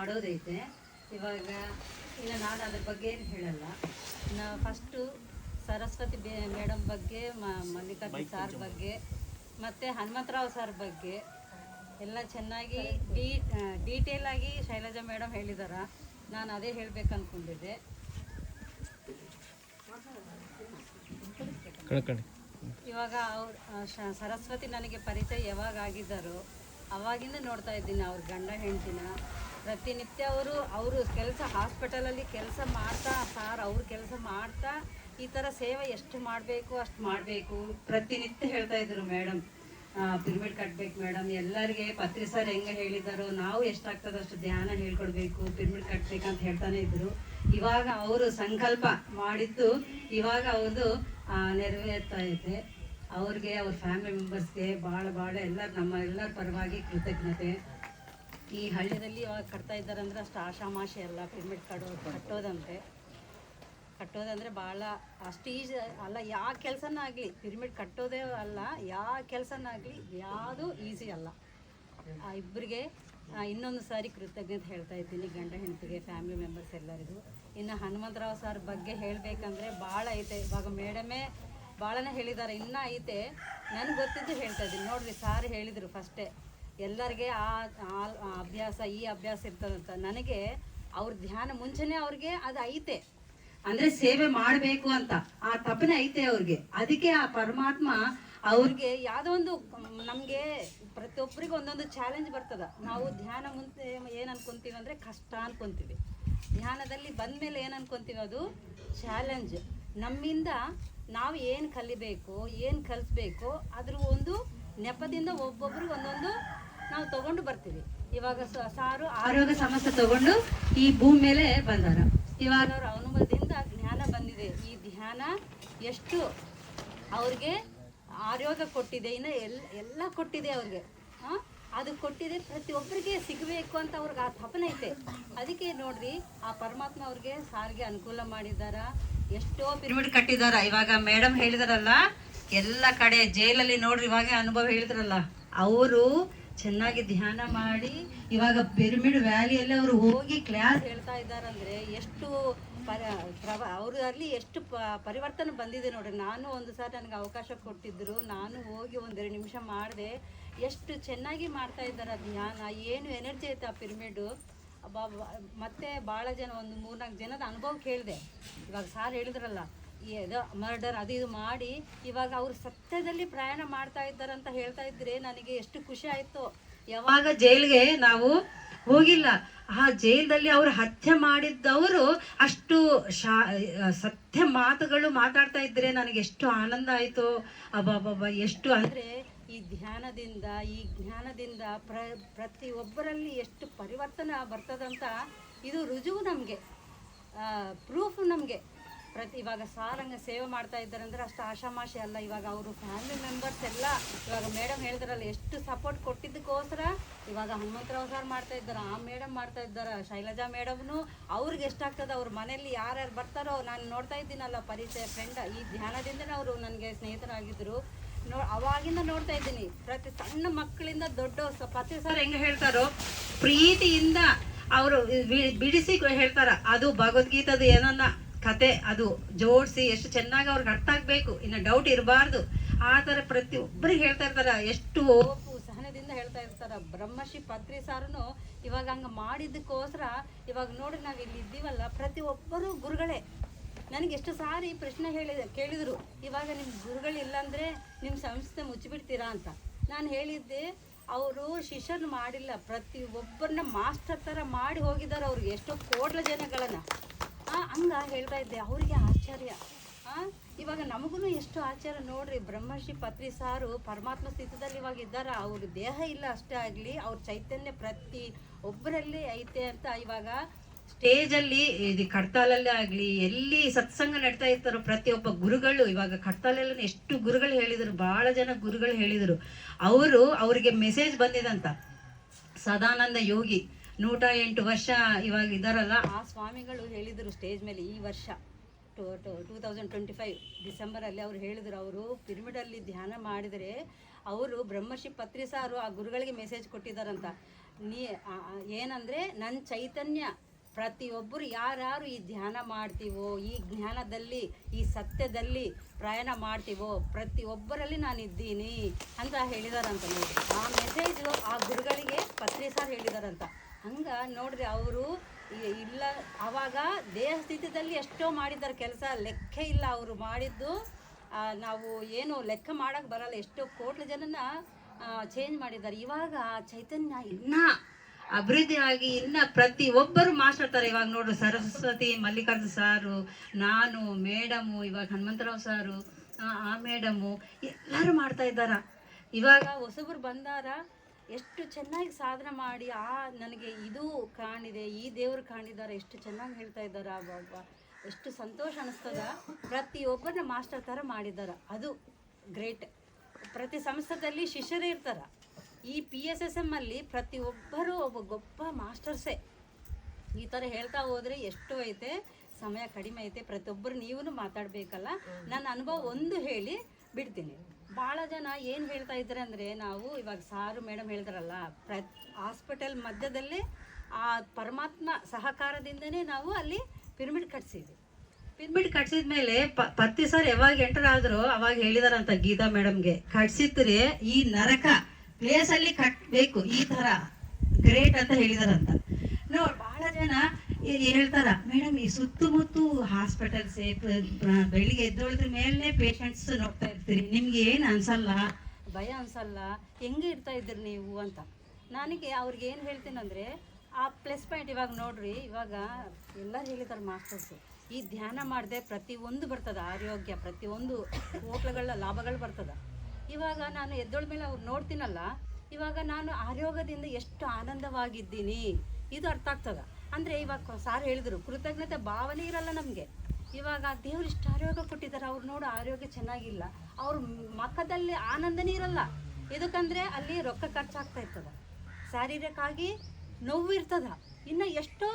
ಮಾಡೋದೈತೆ. ಇವಾಗ ಇನ್ನು ನಾನು ಅದ್ರ ಬಗ್ಗೆ ಏನು ಹೇಳಲ್ಲ. ನಾ ಫಸ್ಟು ಸರಸ್ವತಿ ಮೇಡಮ್ ಬಗ್ಗೆ ಮ- ಮಲ್ಲಿಕಾರ್ಜುನ್ ಸಾರ್ ಬಗ್ಗೆ ಮತ್ತು ಹನುಮಂತರಾವ್ ಸರ್ ಬಗ್ಗೆ ಎಲ್ಲ ಚೆನ್ನಾಗಿ ಡೀ ಡೀಟೇಲಾಗಿ ಆಗಿ ಶೈಲಜಾ ಮೇಡಮ್ ಹೇಳಿದಾರ. ನಾನು ಅದೇ ಹೇಳಬೇಕು ಅಂದ್ಕೊಂಡಿದ್ದೆ ಕಣ್ಕಣಿ ಇವಾಗ ಅವ್ರ ಶ- ಸರಸ್ವತಿ ನನಗೆ ಪರಿಚಯ ಯಾವಾಗ ಆಗಿದ್ದಾರೋ ಅವಾಗಿಂದ ನೋಡ್ತಾ ಇದ್ದೀನಿ ಅವ್ರ ಗಂಡ ಹೆಂಡತಿನ. ಪ್ರತಿನಿತ್ಯ ಅವರು ಅವರು ಕೆಲಸ ಹಾಸ್ಪಿಟಲಲ್ಲಿ ಕೆಲಸ ಮಾಡ್ತಾ ಸಾರ್ ಅವ್ರ ಕೆಲಸ ಮಾಡ್ತಾ, ಈ ಥರ ಸೇವೆ ಎಷ್ಟು ಮಾಡಬೇಕು, ಅಷ್ಟು ಮಾಡಬೇಕು. ಪ್ರತಿನಿತ್ಯ ಹೇಳ್ತಾ ಇದ್ರು ಮೇಡಮ್ ಪಿರಮಿಡ್ ಕಟ್ಬೇಕು ಮೇಡಮ್ ಎಲ್ಲರಿಗೆ ಪತ್ರಿ ಸರ್ ಹೆಂಗೆ ಹೇಳಿದಾರೋ, ನಾವು ಎಷ್ಟಾಗ್ತದೋ ಅಷ್ಟು ಧ್ಯಾನ ಹೇಳ್ಕೊಡ್ಬೇಕು ಪಿರಮಿಡ್ ಕಟ್ಬೇಕಂತ ಹೇಳ್ತಾನೆ ಇದ್ರು. ಇವಾಗ ಅವರು ಸಂಕಲ್ಪ ಮಾಡಿದ್ದು, ಇವಾಗ ಅವ್ರದ್ದು ನೆರವೇರ್ತಾ ಇದೆ. ಅವ್ರಿಗೆ, ಅವ್ರ ಫ್ಯಾಮಿಲಿ ಮೆಂಬರ್ಸ್ಗೆ ಭಾಳ ಭಾಳ ಎಲ್ಲ ನಮ್ಮ ಎಲ್ಲರ ಪರವಾಗಿ ಕೃತಜ್ಞತೆ. ಈ ಹಳ್ಳಿಯಲ್ಲಿ ಇವಾಗ ಕಟ್ತಾ ಇದ್ದಾರೆ ಅಂದ್ರೆ ಅಷ್ಟು ಆಶಾಮಾಶೆ ಎಲ್ಲ ಪಿರಮಿಡ್ ಕಟ್ಟೋ ಕಟ್ಟೋದಂತೆ. ಕಟ್ಟೋದಂದರೆ ಭಾಳ ಅಷ್ಟು ಈಜಿ ಅಲ್ಲ ಯಾವ ಕೆಲಸನ ಆಗಲಿ ಪಿರಮಿಡ್ ಕಟ್ಟೋದೇ ಅಲ್ಲ ಯಾವ ಕೆಲಸನಾಗಲಿ ಯಾವುದು ಈಸಿ ಅಲ್ಲ. ಆ ಇಬ್ಬರಿಗೆ ಇನ್ನೊಂದು ಸಾರಿ ಕೃತಜ್ಞತೆ ಹೇಳ್ತಾ ಇದ್ದೀನಿ, ಗಂಡ ಹೆಂಡತಿಗೆ ಫ್ಯಾಮಿಲಿ ಮೆಂಬರ್ಸ್ ಎಲ್ಲರಿಗೂ. ಇನ್ನು ಹನುಮಂತರಾವ್ ಸರ್ ಬಗ್ಗೆ ಹೇಳಬೇಕಂದ್ರೆ ಭಾಳ ಐತೆ. ಇವಾಗ ಮೇಡಮೇ ಭಾಳನೇ ಹೇಳಿದ್ದಾರೆ. ಇನ್ನೂ ಐತೆ. ನನಗೆ ಗೊತ್ತಿದ್ದು ಹೇಳ್ತಾ ಇದ್ದೀನಿ. ನೋಡ್ರಿ, ಸಾರ್ ಹೇಳಿದರು ಫಸ್ಟೇ. ಎಲ್ಲರಿಗೆ ಆ ಅಭ್ಯಾಸ, ಈ ಅಭ್ಯಾಸ ಇರ್ತದಂತ ನನಗೆ ಅವ್ರ ಧ್ಯಾನ ಮುಂಚೆನೆ ಅವ್ರಿಗೆ ಅದು ಐತೆ. ಅಂದ್ರೆ ಸೇವೆ ಮಾಡಬೇಕು ಅಂತ. ಆ ತಪನೆ ಐತೆ ಅವ್ರಿಗೆ. ಅದಕ್ಕೆ ಆ ಪರಮಾತ್ಮ ಅವ್ರಿಗೆ ಯಾವುದೋ ಒಂದು, ನಮಗೆ ಪ್ರತಿಯೊಬ್ಬರಿಗೂ ಒಂದೊಂದು ಚಾಲೆಂಜ್ ಬರ್ತದ. ನಾವು ಧ್ಯಾನ ಮುಂಚೆ ಏನು ಅನ್ಕೊಂತೀವಿ ಅಂದ್ರೆ ಕಷ್ಟ ಅನ್ಕೊಂತೀವಿ. ಧ್ಯಾನದಲ್ಲಿ ಬಂದ್ಮೇಲೆ ಏನು ಅನ್ಕೊಂತೀವಿ ಅದು? ಚಾಲೆಂಜ್ ನಮ್ಮಿಂದ ನಾವು ಏನು ಕಲಿಬೇಕು, ಏನು ಕಲಿಸ್ಬೇಕು, ಅದ್ರ ಒಂದು ನೆಪದಿಂದ ಒಬ್ಬೊಬ್ರಿಗೆ ಒಂದೊಂದು ನಾವು ತಗೊಂಡು ಬರ್ತೀವಿ. ಇವಾಗ ಸಾರು ಆರೋಗ್ಯ ಸಮಸ್ಯೆ ತಗೊಂಡು ಈ ಭೂಮಿ ಮೇಲೆ ಬಂದಾರ. ಇವಾಗ ಅವ್ರ ಅನುಭವದಿಂದ ಜ್ಞಾನ ಬಂದಿದೆ. ಈ ಧ್ಯಾನ ಎಷ್ಟು ಅವ್ರಿಗೆ ಆರೋಗ್ಯ ಕೊಟ್ಟಿದೆ ಇನ್ನು ಎಲ್ಲ ಎಲ್ಲ ಕೊಟ್ಟಿದೆ ಅವ್ರಿಗೆ. ಆ? ಅದು ಕೊಟ್ಟಿದೆ ಪ್ರತಿಯೊಬ್ಬರಿಗೆ ಸಿಗಬೇಕು ಅಂತ ಅವ್ರಿಗೆ ಆ ತಪನೆ ಐತೆ. ಅದಕ್ಕೆ ನೋಡ್ರಿ ಆ ಪರಮಾತ್ಮ ಅವ್ರಿಗೆ ಸಾರಿಗೆ ಅನುಕೂಲ ಮಾಡಿದಾರ. ಎಷ್ಟೋ ಪಿರಿಮಿಡ್ ಕಟ್ಟಿದಾರ. ಇವಾಗ ಮೇಡಮ್ ಹೇಳಿದಾರಲ್ಲ ಎಲ್ಲ ಕಡೆ ಜೈಲಲ್ಲಿ ನೋಡ್ರಿ ಇವಾಗ ಅನುಭವ ಹೇಳಿದ್ರಲ್ಲ ಅವರು ಚೆನ್ನಾಗಿ ಧ್ಯಾನ ಮಾಡಿ, ಇವಾಗ ಪಿರಮಿಡ್ ವ್ಯಾಲಿಯಲ್ಲಿ ಅವರು ಹೋಗಿ ಕ್ಲಾಸ್ ಹೇಳ್ತಾ ಇದ್ದಾರಂದ್ರೆ ಎಷ್ಟು ಪರ ಪ್ರವ ಅವರಲ್ಲಿ ಎಷ್ಟು ಪ, ಪರಿವರ್ತನೆ ಬಂದಿದೆ ನೋಡ್ರಿ. ನಾನು ಒಂದು ಸಾರಿ ನನಗೆ ಅವಕಾಶ ಕೊಟ್ಟಿದ್ರು. ನಾನು ಹೋಗಿ ಒಂದೆರಡು ನಿಮಿಷ ಮಾಡಿದೆ. ಎಷ್ಟು ಚೆನ್ನಾಗಿ ಮಾಡ್ತಾ ಇದ್ದಾರೆ ಧ್ಯಾನ. ಏನು ಎನರ್ಜಿ ಐತೆ ಆ ಪಿರಮಿಡು ಮತ್ತೆ ಭಾಳ ಜನ, ಒಂದು ಮೂರ್ನಾಲ್ಕು ಜನದ ಅನುಭವ ಕೇಳಿದೆ. ಇವಾಗ ಸಾರ್ ಹೇಳಿದ್ರಲ್ಲ ಏನೋ ಮರ್ಡರ್ ಅದು ಇದು ಮಾಡಿ ಇವಾಗ ಅವ್ರು ಸತ್ಯದಲ್ಲಿ ಪ್ರಯಾಣ ಮಾಡ್ತಾ ಇದ್ದಾರೆ ಅಂತ ಹೇಳ್ತಾ ಇದ್ರೆ ನನಗೆ ಎಷ್ಟು ಖುಷಿ ಆಯ್ತು. ಯಾವಾಗ ಜೈಲ್ಗೆ ನಾವು ಹೋಗಿಲ್ಲ. ಆ ಜೈಲ್ದಲ್ಲಿ ಅವರು ಹತ್ಯೆ ಮಾಡಿದ್ದವರು ಅಷ್ಟು ಶಾ ಸತ್ಯ ಮಾತುಗಳು ಮಾತಾಡ್ತಾ ಇದ್ರೆ ನನಗೆ ಎಷ್ಟು ಆನಂದ ಆಯ್ತು. ಅಬ್ಬಬ್ಬಬ್ಬ, ಎಷ್ಟು ಅಂದ್ರೆ ಈ ಧ್ಯಾನದಿಂದ, ಈ ಜ್ಞಾನದಿಂದ ಪ್ರ ಪ್ರತಿಯೊಬ್ಬರಲ್ಲಿ ಎಷ್ಟು ಪರಿವರ್ತನೆ ಬರ್ತದಂತ ಇದು ರುಜುವು ನಮಗೆ. ಪ್ರೂಫ್ ನಮಗೆ. ಪ್ರತಿ ಇವಾಗ ಸಾರಂಗ ಸೇವೆ ಮಾಡ್ತಾ ಇದ್ದಾರೆ ಅಂದ್ರೆ ಅಷ್ಟು ಆಶಾಮಾಶೆ ಅಲ್ಲ. ಇವಾಗ ಅವರು ಫ್ಯಾಮಿಲಿ ಮೆಂಬರ್ಸ್ ಎಲ್ಲ, ಇವಾಗ ಮೇಡಮ್ ಹೇಳಿದ್ರಲ್ಲ ಎಷ್ಟು ಸಪೋರ್ಟ್ ಕೊಟ್ಟಿದ್ದಕ್ಕೋಸ್ಕರ ಇವಾಗ ಹನುಮಂತರಾವ್ ಸರ್ ಮಾಡ್ತಾ ಇದ್ದಾರೆ, ಆ ಮೇಡಮ್ ಮಾಡ್ತಾ ಇದ್ದಾರೆ, ಶೈಲಜಾ ಮೇಡಮ್ನು ಅವ್ರಿಗೆ ಎಷ್ಟಾಗ್ತದೆ ಅವ್ರ ಮನೆಯಲ್ಲಿ ಯಾರ್ಯಾರು ಬರ್ತಾರೋ ನಾನು ನೋಡ್ತಾ ಇದ್ದೀನಲ್ಲ ಪರಿಚಯ ಫ್ರೆಂಡ್ ಈ ಧ್ಯಾನದಿಂದನೇ ಅವರು ನನಗೆ ಸ್ನೇಹಿತರಾಗಿದ್ದರು ನೋ, ಅವಾಗಿಂದ ನೋಡ್ತಾ ಇದ್ದೀನಿ. ಪ್ರತಿ ಸಣ್ಣ ಮಕ್ಕಳಿಂದ ದೊಡ್ಡ ಪತಿ ಸರ್ ಹೆಂಗೆ ಹೇಳ್ತಾರೋ, ಪ್ರೀತಿಯಿಂದ ಅವರು ಬಿಡಿಸಿ ಹೇಳ್ತಾರ. ಅದು ಭಗವದ್ಗೀತದ ಏನನ್ನ ಕತೆ ಅದು ಜೋಡಿಸಿ ಎಷ್ಟು ಚೆನ್ನಾಗಿ ಅವ್ರಿಗೆ ಅರ್ಥ ಆಗ್ಬೇಕು. ಇನ್ನು ಡೌಟ್ ಇರಬಾರ್ದು. ಆ ಥರ ಪ್ರತಿಯೊಬ್ಬರಿಗೆ ಹೇಳ್ತಾ ಇರ್ತಾರ, ಎಷ್ಟು ಓಪು ಸಹನದಿಂದ ಹೇಳ್ತಾ ಇರ್ತಾರ. ಬ್ರಹ್ಮಶ್ರೀ ಪತ್ರಿ ಸಾರನು ಇವಾಗ ಹಂಗೆ ಮಾಡಿದ್ದಕ್ಕೋಸ್ಕರ ಇವಾಗ ನೋಡಿ ನಾವು ಇಲ್ಲಿ ಇದ್ದೀವಲ್ಲ ಪ್ರತಿಯೊಬ್ಬರು ಗುರುಗಳೇ. ನನಗೆ ಎಷ್ಟು ಸಾರಿ ಪ್ರಶ್ನೆ ಹೇಳಿದ, ಕೇಳಿದರು, ಇವಾಗ ನಿಮ್ಮ ಗುರುಗಳಿಲ್ಲ ಅಂದರೆ ನಿಮ್ಮ ಸಂಸ್ಥೆ ಮುಚ್ಚಿಬಿಡ್ತೀರಾ ಅಂತ. ನಾನು ಹೇಳಿದ್ದೆ, ಅವರು ಶಿಷ್ಯನ ಮಾಡಿಲ್ಲ, ಪ್ರತಿ ಒಬ್ಬರನ್ನ ಮಾಸ್ಟರ್ ಥರ ಮಾಡಿ ಹೋಗಿದ್ದಾರೆ ಅವ್ರಿಗೆ ಎಷ್ಟೋ ಕೋಟ್ಲ ಜನಗಳನ್ನು. ಹಂಗ ಹೇಳ್ತಾ ಇದ್ದೆ. ಅವರಿಗೆ ಆಶ್ಚರ್ಯ. ಇವಾಗ ನಮಗೂ ಎಷ್ಟು ಆಚಾರ ನೋಡ್ರಿ. ಬ್ರಹ್ಮಶ್ರೀ ಪತ್ರಿ ಸಾರು ಪರಮಾತ್ಮ ಸ್ಥಿತದಲ್ಲಿ ಇವಾಗ ಇದ್ದಾರ? ಅವ್ರ ದೇಹ ಇಲ್ಲ ಅಷ್ಟೇ ಆಗಲಿ, ಅವ್ರ ಚೈತನ್ಯ ಪ್ರತಿ ಒಬ್ಬರಲ್ಲಿ ಐತೆ ಅಂತ ಇವಾಗ ಸ್ಟೇಜಲ್ಲಿ ಇದು ಕಡ್ತಾಲಲ್ಲೇ ಆಗಲಿ, ಎಲ್ಲಿ ಸತ್ಸಂಗ ನಡ್ತಾ ಇರ್ತಾರೋ ಪ್ರತಿಯೊಬ್ಬ ಗುರುಗಳು ಇವಾಗ ಕಡ್ತಾಲೆಲ್ಲ ಎಷ್ಟು ಗುರುಗಳು ಹೇಳಿದರು ಭಾಳ ಜನ ಗುರುಗಳು ಹೇಳಿದರು. ಅವರು ಅವರಿಗೆ ಮೆಸೇಜ್ ಬಂದಿದಂತ ಸದಾನಂದ ಯೋಗಿ. ನೂಟ ಎಂಟು ವರ್ಷ ಇವಾಗ ಇದ್ದಾರಲ್ಲ ಆ ಸ್ವಾಮಿಗಳು ಹೇಳಿದರು ಸ್ಟೇಜ್ ಮೇಲೆ ಈ ವರ್ಷ. Two, two thousand twenty five ಡಿಸೆಂಬರಲ್ಲಿ ಅವರು ಹೇಳಿದರು, ಅವರು ಪಿರಮಿಡಲ್ಲಿ ಧ್ಯಾನ ಮಾಡಿದರೆ ಅವರು ಬ್ರಹ್ಮಶ್ರೀ ಪತ್ರಿ ಸಾರು ಆ ಗುರುಗಳಿಗೆ ಮೆಸೇಜ್ ಕೊಟ್ಟಿದ್ದಾರಂತ. ನೀ ಏನಂದ್ರೆ ನನ್ನ ಚೈತನ್ಯ, ಪ್ರತಿಯೊಬ್ಬರು ಯಾರ್ಯಾರು ಈ ಧ್ಯಾನ ಮಾಡ್ತೀವೋ, ಈ ಜ್ಞಾನದಲ್ಲಿ, ಈ ಸತ್ಯದಲ್ಲಿ ಪ್ರಯಾಣ ಮಾಡ್ತೀವೋ, ಪ್ರತಿಯೊಬ್ಬರಲ್ಲಿ ನಾನು ಇದ್ದೀನಿ ಅಂತ ಹೇಳಿದಾರಂತ ನೋಡಿ. ಆ ಮೆಸೇಜು ಆ ಗುರುಗಳಿಗೆ ಪತ್ರಿ ಸಾರ್ ಹೇಳಿದಾರಂತ. ಹಂಗ ನೋಡ್ರಿ ಅವರು ಇಲ್ಲ, ಅವಾಗ ದೇಹ ಸ್ಥಿತಿದಲ್ಲಿ ಎಷ್ಟೋ ಮಾಡಿದ್ದಾರೆ ಕೆಲಸ, ಲೆಕ್ಕ ಇಲ್ಲ ಅವರು ಮಾಡಿದ್ದು. ನಾವು ಏನು ಲೆಕ್ಕ ಮಾಡಕ್ ಬರಲ್ಲ, ಎಷ್ಟೋ ಕೋಟ್ಲ ಜನನ ಚೇಂಜ್ ಮಾಡಿದ್ದಾರೆ. ಇವಾಗ ಚೈತನ್ಯ ಇನ್ನ ಅಭಿವೃದ್ಧಿ ಆಗಿ ಇನ್ನ ಪ್ರತಿ ಒಬ್ಬರು ಮಾತಾಡ್ತಾರೆ ಇವಾಗ ನೋಡ್ರಿ ಸರಸ್ವತಿ ಮಲ್ಲಿಕಾರ್ಜುನ್ ಸಾರು, ನಾನು, ಮೇಡಮು, ಇವಾಗ ಹನುಮಂತರಾವ್ ಸಾರು ಆ ಮೇಡಮು, ಎಲ್ಲರೂ ಮಾಡ್ತಾ ಇದ್ದಾರ. ಇವಾಗ ಹೊಸಬ್ರು ಬಂದಾರ. ಎಷ್ಟು ಚೆನ್ನಾಗಿ ಸಾಧನೆ ಮಾಡಿ ಆ ನನಗೆ ಇದು ಕಾಣಿದೆ ಈ ದೇವರು ಕಾಣಿದ್ದಾರೆ ಎಷ್ಟು ಚೆನ್ನಾಗಿ ಹೇಳ್ತಾ ಇದ್ದಾರೆ ಬಾಬಾ ಎಷ್ಟು ಸಂತೋಷ ಅನಿಸ್ತದ. ಪ್ರತಿಯೊಬ್ಬರನ್ನ ಮಾಸ್ಟರ್ ಥರ ಮಾಡಿದ್ದಾರೆ. ಅದು ಗ್ರೇಟ್. ಪ್ರತಿ ಸಂಸ್ಥೆಯಲ್ಲಿ ಶಿಷ್ಯರೇ ಇರ್ತಾರೆ. ಈ ಪಿ ಎಸ್ ಎಸ್ ಎಂ ಅಲ್ಲಿ ಪ್ರತಿಯೊಬ್ಬರು ಒಬ್ಬ ಗೊಬ್ಬ ಮಾಸ್ಟರ್ಸೇ. ಈ ಥರ ಹೇಳ್ತಾ ಹೋದ್ರೆ ಎಷ್ಟು ಐತೆ ಸಮಯ ಕಡಿಮೆ ಐತೆ ಪ್ರತಿಯೊಬ್ಬರು ನೀವು ಮಾತಾಡಬೇಕಲ್ಲ. ನನ್ನ ಅನುಭವ ಒಂದು ಹೇಳಿ ಬಿಡ್ತೀನಿ. ಭಾಳ ಜನ ಏನು ಹೇಳ್ತಾ ಇದ್ದಾರೆ ಅಂದರೆ ನಾವು ಇವಾಗ ಸಾರು ಮೇಡಮ್ ಹೇಳಿದ್ರಲ್ಲ ಹಾಸ್ಪಿಟಲ್ ಮಧ್ಯದಲ್ಲಿ ಆ ಪರಮಾತ್ಮ ಸಹಕಾರದಿಂದನೇ ನಾವು ಅಲ್ಲಿ ಪಿರಮಿಡ್ ಕಟ್ಸಿದ್ವಿ. ಪಿರಮಿಡ್ ಕಟ್ಸಿದ ಮೇಲೆ ಪತ್ತಿ ಸರ್ ಯಾವಾಗ ಎಂಟರ್ ಆದ್ರು ಅವಾಗ ಹೇಳಿದಾರಂತ ಗೀತಾ ಮೇಡಮ್ಗೆ ಕಟ್ಸಿದ್ರೆ ಈ ನರಕ ಪ್ಲೇಸ್ ಅಲ್ಲಿ ಕಟ್ಬೇಕು, ಈ ತರ ಗ್ರೇಟ್ ಅಂತ ಹೇಳಿದಾರಂತ. ನೋಡ್, ಬಹಳ ಜನ ಹೇಳ್ತಾರ, ಮೇಡಮ್, ಈ ಸುತ್ತಮುತ್ತ ಹಾಸ್ಪಿಟಲ್ಸ್ ಬೆಳಿಗ್ಗೆ ಎದ್ದೊಳದ್ರ ಮೇಲೆ ಪೇಷಂಟ್ಸ್ ನೋಡ್ತಾ ಇರ್ತೀರಿ. ನಿಮ್ಗೆ ಏನು ಅನ್ಸಲ್ಲ? ಭಯ ಅನ್ಸಲ್ಲ. ಹೆಂಗೆ ಇರ್ತಾ ಇದ್ದೀರಿ ನೀವು? ಅಂತ. ನನಗೆ ಅವ್ರಿಗೆ ಏನು ಹೇಳ್ತೀನಂದ್ರೆ, ಆ ಪ್ಲಸ್ ಪಾಯಿಂಟ್ ಇವಾಗ ನೋಡ್ರಿ, ಇವಾಗ ಎಲ್ಲರೂ ಹೇಳಿದ್ದಾರೆ ಮಾಸ್ಟರ್ಸು ಈ ಧ್ಯಾನ ಮಾಡದೆ ಪ್ರತಿಯೊಂದು ಬರ್ತದ, ಆರೋಗ್ಯ ಪ್ರತಿಯೊಂದು ಹೋಟ್ಲುಗಳ ಲಾಭಗಳು ಬರ್ತದ. ಇವಾಗ ನಾನು ಎದ್ದೊಳ ಮೇಲೆ ಅವ್ರು ನೋಡ್ತೀನಲ್ಲ, ಇವಾಗ ನಾನು ಆರೋಗ್ಯದಿಂದ ಎಷ್ಟು ಆನಂದವಾಗಿದ್ದೀನಿ. ಇದು ಅರ್ಥ ಆಗ್ತದ. ಅಂದರೆ ಇವಾಗ ಸಾರ್ ಹೇಳಿದ್ರು, ಕೃತಜ್ಞತೆ ಭಾವನೆ ಇರಲ್ಲ ನಮಗೆ. ಇವಾಗ ದೇವ್ರು ಇಷ್ಟು ಆರೋಗ್ಯ ಕೊಟ್ಟಿದ್ದಾರೆ, ಅವ್ರು ನೋಡು ಆರೋಗ್ಯ ಚೆನ್ನಾಗಿಲ್ಲ. ಅವ್ರ ಮಖದಲ್ಲಿ ಆನಂದನೇ ಇರಲ್ಲ. ಇದಕ್ಕಂದ್ರೆ ಅಲ್ಲಿ ರೊಕ್ಕ ಖರ್ಚಾಗ್ತಾ ಇರ್ತದ. ಶಾರೀರಿಕವಾಗಿ ನೋವು ಇರ್ತದ. ಇನ್ನು ಎಷ್ಟೋ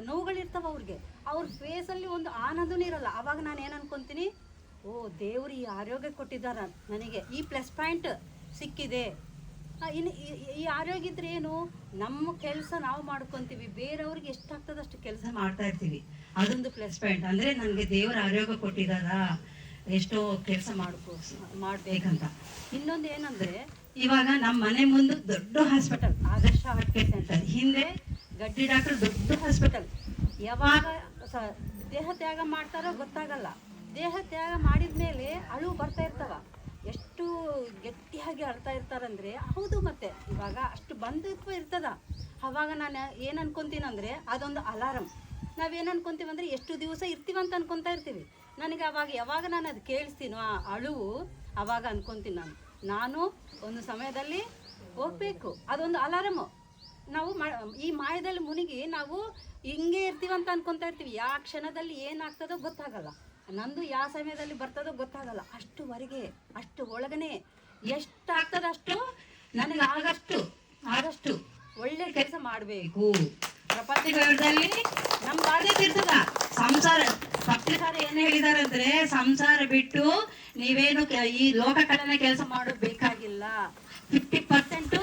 ನೋವುಗಳಿರ್ತವೆ ಅವ್ರಿಗೆ. ಅವ್ರ ಫೇಸಲ್ಲಿ ಒಂದು ಆನಂದನೂ ಇರಲ್ಲ. ಆವಾಗ ನಾನು ಏನು ಅನ್ಕೊಂತೀನಿ? ಓ, ದೇವ್ರು ಈ ಆರೋಗ್ಯ ಕೊಟ್ಟಿದ್ದಾರೆ ನನಗೆ. ಈ ಪ್ಲಸ್ ಪಾಯಿಂಟ್ ಸಿಕ್ಕಿದೆ. ಇನ್ನು ಈ- ಆರೋಗ್ಯ ಇದ್ರೆ ಏನು? ನಮ್ಮ ಕೆಲಸ ನಾವು ಮಾಡ್ಕೊಂತೀವಿ. ಬೇರೆಯವ್ರಿಗೆ ಎಷ್ಟಾಗ್ತದ ಅಷ್ಟು ಕೆಲಸ ಮಾಡ್ತಾ ಇರ್ತೀವಿ. ಅದೊಂದು ಪ್ಲಸ್ ಪಾಯಿಂಟ್ ಅಂದ್ರೆ ನನಗೆ ದೇವರ ಆರೋಗ್ಯ ಕೊಟ್ಟಿದಾರ. ಎಷ್ಟೋ ಕೆಲಸ ಮಾಡ್ಕೋ, ಮಾಡ್ಬೇಕಂತ. ಇನ್ನೊಂದು ಏನಂದ್ರೆ, ಇವಾಗ ನಮ್ಮ ಮನೆ ಮುಂದೆ ದೊಡ್ಡ ಹಾಸ್ಪಿಟಲ್ ಆದರ್ಶ ಹಾರ್ಟ್ ಸೆಂಟರ್ ಹಿಂದೆ ಗಡ್ಡಿ ಡಾಕ್ಟರ್ ದೊಡ್ಡ ಹಾಸ್ಪಿಟಲ್ ಯಾವಾಗ ದೇಹ ತ್ಯಾಗ ಮಾಡ್ತಾರೋ ಗೊತ್ತಾಗಲ್ಲ. ದೇಹ ತ್ಯಾಗ ಮಾಡಿದ ಮೇಲೆ ಅಳು ಬರ್ತಾ ಇರ್ತಾವ. ಎಷ್ಟು ಗಟ್ಟಿಯಾಗಿ ಅಳ್ತಾ ಇರ್ತಾರಂದ್ರೆ, ಹೌದು ಮತ್ತೆ. ಇವಾಗ ಅಷ್ಟು ಬಂಧುತ್ವ ಇರ್ತದ. ಅವಾಗ ನಾನು ಏನು ಅನ್ಕೊಂತೀನಂದ್ರೆ, ಅದೊಂದು ಅಲಾರಂ ನಾವೇನು ಅನ್ಕೊಂತೀವಿ ಅಂದ್ರೆ ಎಷ್ಟು ದಿವಸ ಇರ್ತೀವಂತ ಅನ್ಕೊಂತಾ ಇರ್ತೀವಿ. ನನಗೆ ಅವಾಗ, ಯಾವಾಗ ನಾನು ಅದು ಕೇಳಿಸ್ತೀನೋ ಆ ಅಳುವು, ಅವಾಗ ಅನ್ಕೊಂತೀನಿ ನಾನು. ನಾನು ಒಂದು ಸಮಯದಲ್ಲಿ ಹೋಗ್ಬೇಕು. ಅದೊಂದು ಅಲಾರಮು ನಾವು ಈ ಮಾಯದಲ್ಲಿ ಮುನಿಗಿ ನಾವು ಹಿಂಗೆ ಇರ್ತೀವಂತ ಅನ್ಕೊಂತಾ ಇರ್ತೀವಿ. ಯಾವ ಕ್ಷಣದಲ್ಲಿ ಏನಾಗ್ತದೋ ಗೊತ್ತಾಗಲ್ಲ. ನಂದು ಯಾವ ಸಮಯದಲ್ಲಿ ಬರ್ತದೋ ಗೊತ್ತಾಗಲ್ಲ. ಅಷ್ಟುವರೆಗೆ, ಅಷ್ಟು ಒಳಗನೆ ಎಷ್ಟು ಆಗ್ತದ ಅಷ್ಟು ನನಗೆ ಆಗಷ್ಟು ಆದಷ್ಟು ಒಳ್ಳೆ ಕೆಲಸ ಮಾಡಬೇಕು. ಪ್ರಪಂಚದಲ್ಲಿ ನಮ್ಮ ಬಾಧ್ಯತೆ ಇರ್ತದ ಸಂಸಾರ ಭಕ್ತಿಸಾರ ಏನ್ ಹೇಳಿದಾರೆ ಅಂದ್ರೆ, ಸಂಸಾರ ಬಿಟ್ಟು ನೀವೇನು ಈ ಲೋಕ ಕಡೆನ ಕೆಲಸ ಮಾಡೋದು ಬೇಕಾಗಿಲ್ಲ. ಫಿಫ್ಟಿ ಪರ್ಸೆಂಟ್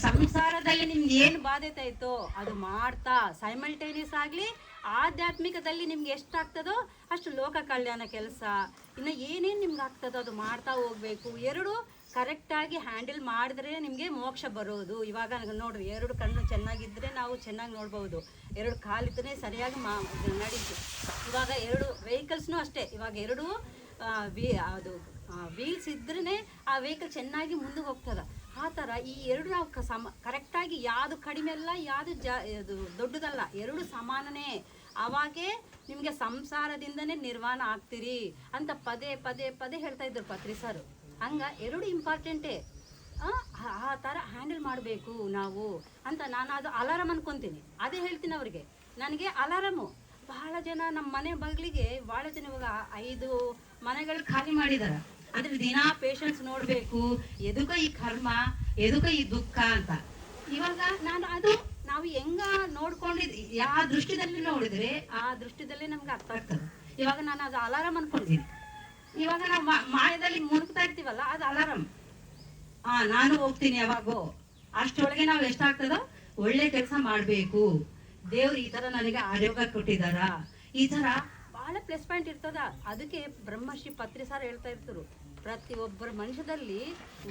ಸಂಸಾರದಲ್ಲಿ ನಿಮ್ಗೆ ಏನು ಬಾಧ್ಯತೆ ಐತೋ ಅದು ಮಾಡ್ತಾ ಸೈಮಲ್ಟೇನಿಯಸ್ ಆಗ್ಲಿ ಆಧ್ಯಾತ್ಮಿಕದಲ್ಲಿ ನಿಮ್ಗೆ ಎಷ್ಟಾಗ್ತದೋ ಅಷ್ಟು ಲೋಕ ಕಲ್ಯಾಣ ಕೆಲಸ. ಇನ್ನು ಏನೇನು ನಿಮ್ಗೆ ಆಗ್ತದೋ ಅದು ಮಾಡ್ತಾ ಹೋಗ್ಬೇಕು. ಎರಡು ಕರೆಕ್ಟಾಗಿ ಹ್ಯಾಂಡಲ್ ಮಾಡಿದ್ರೆ ನಿಮಗೆ ಮೋಕ್ಷ ಬರೋದು. ಇವಾಗ ನೋಡ್ರಿ, ಎರಡು ಕಣ್ಣು ಚೆನ್ನಾಗಿದ್ದರೆ ನಾವು ಚೆನ್ನಾಗಿ ನೋಡ್ಬೋದು. ಎರಡು ಕಾಲಿದ್ರೆ ಸರಿಯಾಗಿ ಮಾ ನಡೀತು. ಇವಾಗ ಎರಡು ವೆಹಿಕಲ್ಸ್ನೂ ಅಷ್ಟೇ. ಇವಾಗ ಎರಡು ವಿ, ಅದು ವೀಲ್ಸ್ ಇದ್ರೇ ಆ ವೆಹಿಕಲ್ ಚೆನ್ನಾಗಿ ಮುಂದೆ ಹೋಗ್ತದ. ಆ ಥರ ಈ ಎರಡು ನಾವು ಸಮ ಕರೆಕ್ಟಾಗಿ ಯಾವುದು ಕಡಿಮೆ ಅಲ್ಲ, ಯಾವುದು ಜ ಅದು ದೊಡ್ಡದಲ್ಲ. ಎರಡು ಸಮಾನನೇ. ಅವಾಗೇ ನಿಮಗೆ ಸಂಸಾರದಿಂದನೇ ನಿರ್ವಾಣ ಆಗ್ತೀರಿ ಅಂತ ಪದೇ ಪದೇ ಪದೇ ಹೇಳ್ತಾ ಇದ್ರು ಪತ್ರಿ ಸರ್. ಹಂಗ ಎರಡು ಇಂಪಾರ್ಟೆಂಟೇ. ಆ ಥರ ಹ್ಯಾಂಡಲ್ ಮಾಡಬೇಕು ನಾವು ಅಂತ ನಾನು ಅದು ಅಲಾರಮ್ ಅನ್ಕೊಂತೀನಿ. ಅದೇ ಹೇಳ್ತೀನಿ ಅವ್ರಿಗೆ. ನನಗೆ ಅಲಾರಮು. ಬಹಳ ಜನ ನಮ್ಮ ಮನೆ ಬಗ್ಲಿಗೆ ಬಹಳ ಜನ ಇವಾಗ ಐದು ಮನೆಗಳು ಖಾಲಿ ಮಾಡಿದಾರ. ಅದ್ರ ದಿನ ಪೇಷನ್ಸ್ ನೋಡಬೇಕು. ಎದುಕ ಈ ಕರ್ಮ, ಎದುಕ ಈ ದುಃಖ ಅಂತ. ಇವಾಗ ನಾನು ಅದು ನಾವು ಹೆಂಗ ನೋಡ್ಕೊಂಡಿದ್ವಿ ಯಾವ ದೃಷ್ಟಿದಲ್ಲಿ ನೋಡಿದ್ರೆ ಆ ದೃಷ್ಟಿದಲ್ಲಿ ನಮ್ಗೆ ಅರ್ಥ ಆಗ್ತದೆ. ಇವಾಗ ನಾನು ಅದು ಅಲಾರಾಮ್ ಅನ್ಕೊಂಡಿದ್ದೀನಿ. ಇವಾಗ ನಾವು ಮಾಯದಲ್ಲಿ ಮುಳುಗ್ತಾ ಇರ್ತೀವಲ್ಲ, ಅದು ಅಲಾರಂ ಆ, ನಾನು ಹೋಗ್ತೀನಿ ಯಾವಾಗೋ. ಅಷ್ಟೊಳಗೆ ನಾವು ಎಷ್ಟಾಗ್ತದ? ಒಳ್ಳೆ ಕೆಲಸ ಮಾಡಬೇಕು. ದೇವ್ರು ಈ ತರ ನನಗೆ ಆರೋಗ್ಯ ಕೊಟ್ಟಿದಾರ ಈ ತರ ಬಹಳ ಪ್ಲಸ್ ಪಾಯಿಂಟ್ ಇರ್ತದ. ಅದಕ್ಕೆ ಬ್ರಹ್ಮಶ್ರೀ ಪತ್ರಿ ಸರ್ ಹೇಳ್ತಾ ಇರ್ತರು ಪ್ರತಿ ಒಬ್ಬರ ಮನುಷ್ಯದಲ್ಲಿ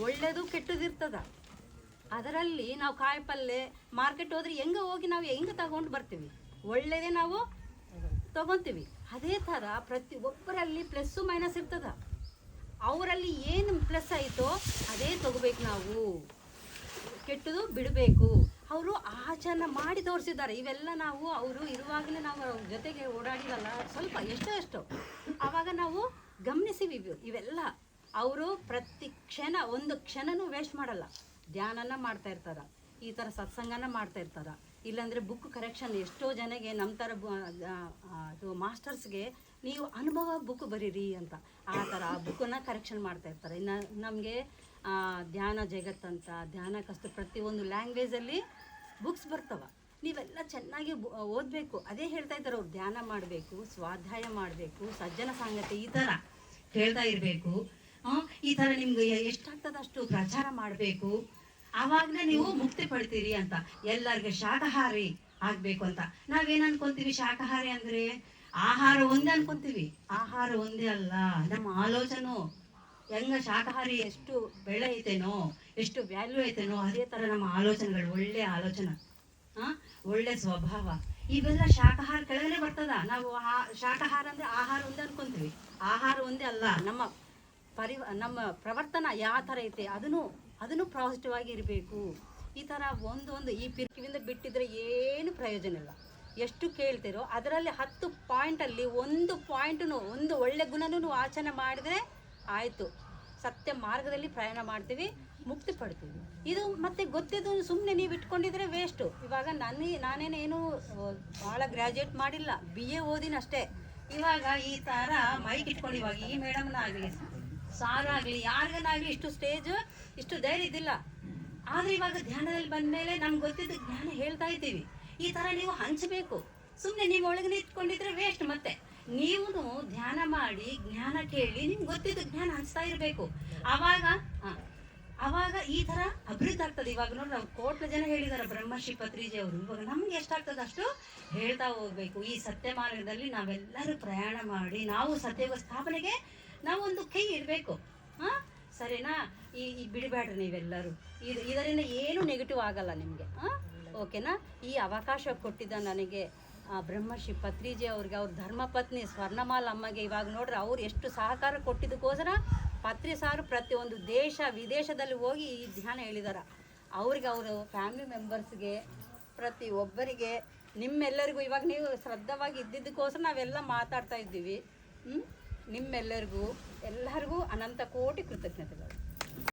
ಒಳ್ಳೇದು ಕೆಟ್ಟದಿರ್ತದ. ಅದರಲ್ಲಿ ನಾವು ಕಾಯಿ ಪಲ್ಯ ಮಾರ್ಕೆಟ್ ಹೋದ್ರೆ ಹೆಂಗ ಹೋಗಿ ನಾವು ಹೆಂಗೆ ತಗೊಂಡು ಬರ್ತೀವಿ? ಒಳ್ಳೆಯದೇ ನಾವು ತಗೊತೀವಿ. ಅದೇ ಥರ ಪ್ರತಿ ಒಬ್ಬರಲ್ಲಿ ಪ್ಲಸ್ಸು ಮೈನಸ್ ಇರ್ತದ. ಅವರಲ್ಲಿ ಏನು ಪ್ಲಸ್ ಆಯಿತೋ ಅದೇ ತಗೋಬೇಕು ನಾವು. ಕೆಟ್ಟದು ಬಿಡಬೇಕು. ಅವರು ಆಚರಣ ಮಾಡಿ ತೋರಿಸಿದ್ದಾರೆ. ಇವೆಲ್ಲ ನಾವು, ಅವರು ಇರುವಾಗಲೇ ನಾವು ಅವ್ರ ಜೊತೆಗೆ ಓಡಾಡಿದಲ್ಲ, ಸ್ವಲ್ಪ ಎಷ್ಟೋ ಎಷ್ಟೋ. ಆವಾಗ ನಾವು ಗಮನಿಸಿವಿ ಇವು- ಇವೆಲ್ಲ. ಅವರು ಪ್ರತಿ ಕ್ಷಣ, ಒಂದು ಕ್ಷಣನೂ ವೇಸ್ಟ್ ಮಾಡಲ್ಲ. ಧ್ಯಾನನ ಮಾಡ್ತಾ ಇರ್ತಾರ. ಈ ಥರ ಸತ್ಸಂಗನ ಮಾಡ್ತಾ ಇರ್ತಾರ. ಇಲ್ಲಾಂದ್ರೆ ಬುಕ್ ಕರೆಕ್ಷನ್ ಎಷ್ಟೋ ಜನಗೆ ನಮ್ಮ ಥರ ಮಾಸ್ಟರ್ಸ್ಗೆ ನೀವು ಅನುಭವ ಬುಕ್ ಬರೀರಿ ಅಂತ. ಆ ಥರ ಆ ಬುಕ್ಕನ್ನ ಕರೆಕ್ಷನ್ ಮಾಡ್ತಾ ಇರ್ತಾರೆ. ಇನ್ನು ನಮಗೆ ಧ್ಯಾನ ಜಗತ್ತಂತ ಧ್ಯಾನ ಕಷ್ಟ ಪ್ರತಿಯೊಂದು ಲ್ಯಾಂಗ್ವೇಜಲ್ಲಿ ಬುಕ್ಸ್ ಬರ್ತವ. ನೀವೆಲ್ಲ ಚೆನ್ನಾಗಿ ಓದಬೇಕು. ಅದೇ ಹೇಳ್ತಾ ಇದ್ದಾರೆ ಅವ್ರು. ಧ್ಯಾನ ಮಾಡಬೇಕು, ಸ್ವಾಧ್ಯಾಯ ಮಾಡಬೇಕು, ಸಜ್ಜನ ಸಂಗತಿ ಈ ಥರ ಹೇಳ್ತಾ ಇರಬೇಕು. ಈ ಥರ ನಿಮ್ಗೆ ಎಷ್ಟಾಗ್ತದಷ್ಟು ಪ್ರಚಾರ ಮಾಡಬೇಕು. ಆವಾಗಲೇ ನೀವು ಮುಕ್ತಿ ಪಡ್ತೀರಿ ಅಂತ. ಎಲ್ಲರಿಗೆ ಶಾಖಾಹಾರಿ ಆಗ್ಬೇಕು ಅಂತ. ನಾವೇನ್ ಅನ್ಕೊಂತೀವಿ ಶಾಖಾಹಾರಿ ಅಂದ್ರೆ? ಆಹಾರ ಒಂದೇ ಅನ್ಕೊಂತೀವಿ. ಆಹಾರ ಒಂದೇ ಅಲ್ಲ. ನಮ್ಮ ಆಲೋಚನೆ. ಹೆಂಗ ಶಾಖಾಹಾರಿ ಎಷ್ಟು ಬೆಳೆ ಐತೇನೋ, ಎಷ್ಟು ವ್ಯಾಲ್ಯೂ ಐತೇನೋ, ಅದೇ ತರ ನಮ್ಮ ಆಲೋಚನೆಗಳು. ಒಳ್ಳೆ ಆಲೋಚನೆ. ಹಾ? ಒಳ್ಳೆ ಸ್ವಭಾವ. ಇವೆಲ್ಲ ಶಾಖಾಹಾರ ಕೆಳಗಡೆ ಬರ್ತದ. ನಾವು ಶಾಖಾಹಾರ ಅಂದ್ರೆ ಆಹಾರ ಒಂದೇ ಅನ್ಕೊಂತೀವಿ. ಆಹಾರ ಒಂದೇ ಅಲ್ಲ. ನಮ್ಮ ಪರಿ ನಮ್ಮ ಪ್ರವರ್ತನ ಯಾವ ತರ ಐತೆ, ಅದನ್ನು ಅದನ್ನು ಪಾಸಿಟಿವ್ ಆಗಿ ಇರಬೇಕು. ಈ ಥರ ಒಂದು ಒಂದು ಈ ಪಿರ್ಕಿವಿಂದ ಬಿಟ್ಟಿದ್ರೆ ಏನು ಪ್ರಯೋಜನ ಇಲ್ಲ. ಎಷ್ಟು ಕೇಳ್ತೀರೋ ಅದರಲ್ಲಿ ಹತ್ತು ಪಾಯಿಂಟಲ್ಲಿ ಒಂದು ಪಾಯಿಂಟನ್ನು ಒಂದು ಒಳ್ಳೆ ಗುಣನೂ ಆಚರಣೆ ಮಾಡಿದ್ರೆ ಆಯಿತು. ಸತ್ಯ ಮಾರ್ಗದಲ್ಲಿ ಪ್ರಯಾಣ ಮಾಡ್ತೀವಿ, ಮುಕ್ತಿ ಪಡ್ತೀವಿ. ಇದು ಮತ್ತೆ ಗೊತ್ತಿದ್ದು ಸುಮ್ಮನೆ ನೀವು ಇಟ್ಕೊಂಡಿದ್ರೆ ವೇಸ್ಟು ಇವಾಗ ನನಗೆ ನಾನೇನೇನು ಭಾಳ ಗ್ರ್ಯಾಜುಯೇಟ್ ಮಾಡಿಲ್ಲ. ಬಿ ಎ ಓದಿನಷ್ಟೇ. ಇವಾಗ ಈ ಥರ ಮೈಕ್ ಇಟ್ಕೊಂಡು ಇವಾಗ ಈ ಮೇಡಮ್ನ ಆಗಲಿ. ಸಾರಾಗ್ಲಿ ಯಾರಿಗನಾಗ್ಲಿ ಇಷ್ಟು ಸ್ಟೇಜ್ ಇಷ್ಟು ಧೈರ್ಯ ಇದ್ದಿಲ್ಲ. ಆದ್ರೆ ಇವಾಗ ಧ್ಯಾನದಲ್ಲಿ ಬಂದ್ಮೇಲೆ ನಮ್ಗೆ ಗೊತ್ತಿದ್ದ ಜ್ಞಾನ ಹೇಳ್ತಾ ಇದ್ದೀವಿ. ಈ ತರ ನೀವು ಹಂಚಬೇಕು. ಸುಮ್ಮನೆ ನೀವು ಒಳಗೆ ನಿಂತ್ಕೊಂಡಿದ್ರೆ ವೇಸ್ಟ್ ಮತ್ತೆ. ನೀವು ಧ್ಯಾನ ಮಾಡಿ ಜ್ಞಾನ ಕೇಳಿ ನಿಮ್ಗೆ ಗೊತ್ತಿದ್ದ ಜ್ಞಾನ ಹಂಚ್ತಾ ಇರಬೇಕು. ಅವಾಗ ಆ, ಅವಾಗ ಈ ತರ ಅಭಿವೃದ್ಧಿ ಆಗ್ತದೆ. ಇವಾಗ ನೋಡಿ ನಾವು ಕೋಟ್ಲ ಜನ ಹೇಳಿದಾರೆ ಬ್ರಹ್ಮಶ್ರೀ ಪತ್ರಿಜಿ ಅವರು. ಇವಾಗ ನಮ್ಗೆ ಎಷ್ಟಾಗ್ತದೆ ಅಷ್ಟು ಹೇಳ್ತಾ ಹೋಗ್ಬೇಕು. ಈ ಸತ್ಯ ಮಾರ್ಗದಲ್ಲಿ ನಾವೆಲ್ಲರೂ ಪ್ರಯಾಣ ಮಾಡಿ ನಾವು ಸತ್ಯವ ಸ್ಥಾಪನೆಗೆ ನಾವು ಒಂದು ಕೈ ಇಡಬೇಕು. ಹಾಂ? ಸರಿನಾ? ಈ ಈ ಬಿಡಬೇಡ್ರಿ ನೀವೆಲ್ಲರೂ. ಇದು, ಇದರಿಂದ ಏನು ನೆಗೆಟಿವ್ ಆಗಲ್ಲ ನಿಮಗೆ. ಹಾಂ? ಓಕೆನಾ? ಈ ಅವಕಾಶ ಕೊಟ್ಟಿದ್ದ ನನಗೆ ಬ್ರಹ್ಮಶ್ರೀ ಪತ್ರಿಜಿ ಅವ್ರಿಗೆ, ಅವ್ರ ಧರ್ಮಪತ್ನಿ ಸ್ವರ್ಣಮಾಲ ಅಮ್ಮಗೆ ಇವಾಗ ನೋಡ್ರಿ ಅವ್ರು ಎಷ್ಟು ಸಹಕಾರ ಕೊಟ್ಟಿದ್ದಕ್ಕೋಸ್ಕರ ಪತ್ರಿ ಸಾರು ಪ್ರತಿಯೊಂದು ದೇಶ ವಿದೇಶದಲ್ಲಿ ಹೋಗಿ ಈ ಧ್ಯಾನ ಹೇಳಿದಾರೆ. ಅವ್ರಿಗೆ ಅವರು ಫ್ಯಾಮಿಲಿ ಮೆಂಬರ್ಸ್ಗೆ ಪ್ರತಿ ಒಬ್ಬರಿಗೆ, ನಿಮ್ಮೆಲ್ಲರಿಗೂ ಇವಾಗ ನೀವು ಶ್ರದ್ಧವಾಗಿ ಇದ್ದಿದ್ದಕ್ಕೋಸ್ಕರ ನಾವೆಲ್ಲ ಮಾತಾಡ್ತಾ ಇದ್ದೀವಿ. ಹ್ಮ್? ನಿಮ್ಮೆಲ್ಲರಿಗೂ ಎಲ್ಲರಿಗೂ ಅನಂತ ಕೋಟಿ ಕೃತಜ್ಞತೆಗಳು.